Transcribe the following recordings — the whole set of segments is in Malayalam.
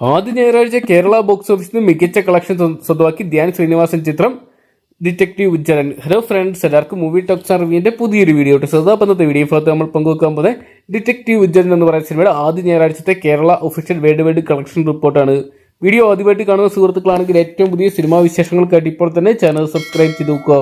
ആദ്യ ഞായറാഴ്ച കേരള ബോക്സ് ഓഫീസിൽ നിന്ന് മികച്ച കളക്ഷൻ സ്വ- സ്വന്തമാക്കി ധ്യാൻ ശ്രീനിവാസൻ ചിത്രം ഡിറ്റക്റ്റീവ് ഉജ്ജലൻ ഹലോ ഫ്രണ്ട്സ് എല്ലാവർക്കും മൂവി ടോക്സ് റിവ്യൂവിന്റെ പുതിയൊരു വീഡിയോ ഇട്ട് പന്നത്തെ വീഡിയോ ഭാഗത്ത് നമ്മൾ പങ്കുവെക്കാൻ പോകുന്നത് ഡിറ്റക്റ്റീവ് ഉജ്ജലൻ എന്ന് പറയുന്ന സിനിമയുടെ ആദ്യ ഞായറാഴ്ചത്തെ Kerala official world wide collection റിപ്പോർട്ടാണ് വീഡിയോ ആദ്യമായിട്ട് കാണുന്ന സുഹൃത്തുക്കളാണെങ്കിൽ ഏറ്റവും പുതിയ സിനിമാ വിശേഷങ്ങൾക്കായിട്ട് ഇപ്പോൾ തന്നെ ചാനൽ സബ്സ്ക്രൈബ് ചെയ്ത് നോക്കുക.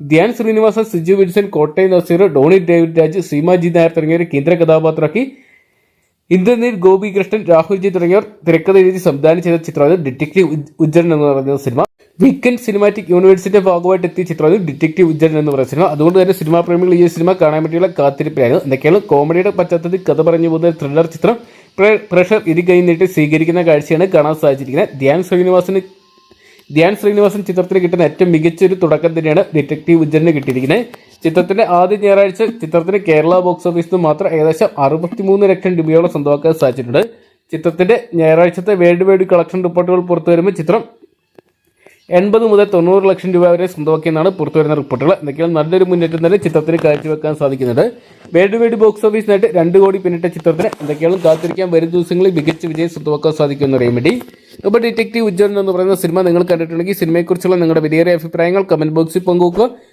ധ്യാൻ ശ്രീനിവാസൻ സിജു വിൽസൺ കോട്ടയം നസീർ ഡോണി ഡേവിഡ് രാജ് സീമാജി നായർ തുടങ്ങിയവരെ കേന്ദ്ര കഥാപാത്രമാക്കി ഇന്ദ്രനീൽ ഗോപികൃഷ്ണൻ രാഹുൽജി തുടങ്ങിയവർ തിരക്കഥ എഴുതി സംവിധാനം ചെയ്ത ചിത്രമാണ് ഡിറ്റക്റ്റീവ് ഉജ്- ഉജ്ജലൻ എന്ന് പറയുന്ന സിനിമ. വീക്കെൻഡ് സിനിമാറ്റിക് യൂണിവേഴ്സിന്റെ ഭാഗമായിട്ട് എത്തിയ ചിത്രമാണ് ഡിറ്റക്റ്റീവ് ഉജ്ജലൻ എന്ന് പറയുന്ന സിനിമ. അതുകൊണ്ട് തന്നെ സിനിമാ പ്രേമികൾ ഈ സിനിമ കാണാൻ വേണ്ടിയുള്ള കാത്തിരിപ്പിലായിരുന്നു. എന്തൊക്കെയാണ്? കോമഡിയുടെ പശ്ചാത്തലത്തിൽ കഥ പറഞ്ഞു പോകുന്ന ത്രില്ലർ ചിത്രം. പ്രഷർ ഇത് ഇരു കൈ നീട്ടി സ്വീകരിക്കുന്ന കാഴ്ചയാണ് കാണാൻ സാധിച്ചിരിക്കുന്നത്. ധ്യാൻ ശ്രീനിവാസന് ധ്യാൻ ശ്രീനിവാസൻ ചിത്രത്തിന് കിട്ടുന്ന ഏറ്റവും മികച്ച ഒരു തുടക്കം തന്നെയാണ് ഡിറ്റക്റ്റീവ് ഉജ്ജലിന് കിട്ടിയിരിക്കുന്നത്. ചിത്രത്തിന്റെ ആദ്യ ഞായറാഴ്ച ചിത്രത്തിന് കേരള ബോക്സ് ഓഫീസിൽ നിന്ന് മാത്രം ഏകദേശം അറുപത്തിമൂന്ന് ലക്ഷം രൂപയോളം സ്വന്തമാക്കാൻ സാധിച്ചിട്ടുണ്ട്. ചിത്രത്തിന്റെ ഞായറാഴ്ചത്തെ വേൾഡ് വൈഡ് കളക്ഷൻ റിപ്പോർട്ടുകൾ പുറത്തു വരുമ്പോൾ ചിത്രം എൺപത് മുതൽ തൊണ്ണൂറ് ലക്ഷം രൂപ വരെ സ്വന്തമാക്കിയെന്നാണ് പുറത്തുവരുന്ന റിപ്പോർട്ടുകൾ എന്തൊക്കെയാണ് നല്ലൊരു മുന്നേറ്റം തന്നെ ചിത്രത്തിന് കാഴ്ചവെക്കാൻ സാധിക്കുന്നുണ്ട് വേൾഡ് വൈഡ് ബോക്സ് ഓഫീസിനായിട്ട് രണ്ട് കോടി പിന്നിട്ട ചിത്രത്തിന് എന്തൊക്കെയാണ് കാത്തിരിക്കാൻ വരും ദിവസങ്ങളിൽ മികച്ച വിജയം സ്വന്തമാക്കാൻ സാധിക്കുമെന്ന് അറിയാൻ വേണ്ടി. ഡിറ്റക്റ്റീവ് ഉജ്ജ്വലൻ എന്ന് പറയുന്ന സിനിമ നിങ്ങൾ കണ്ടിട്ടുണ്ടെങ്കിൽ സിനിമയെക്കുറിച്ചുള്ള നിങ്ങളുടെ വിലയേറിയ അഭിപ്രായങ്ങൾ കമന്റ് ബോക്സിൽ പങ്കുവെക്കുക.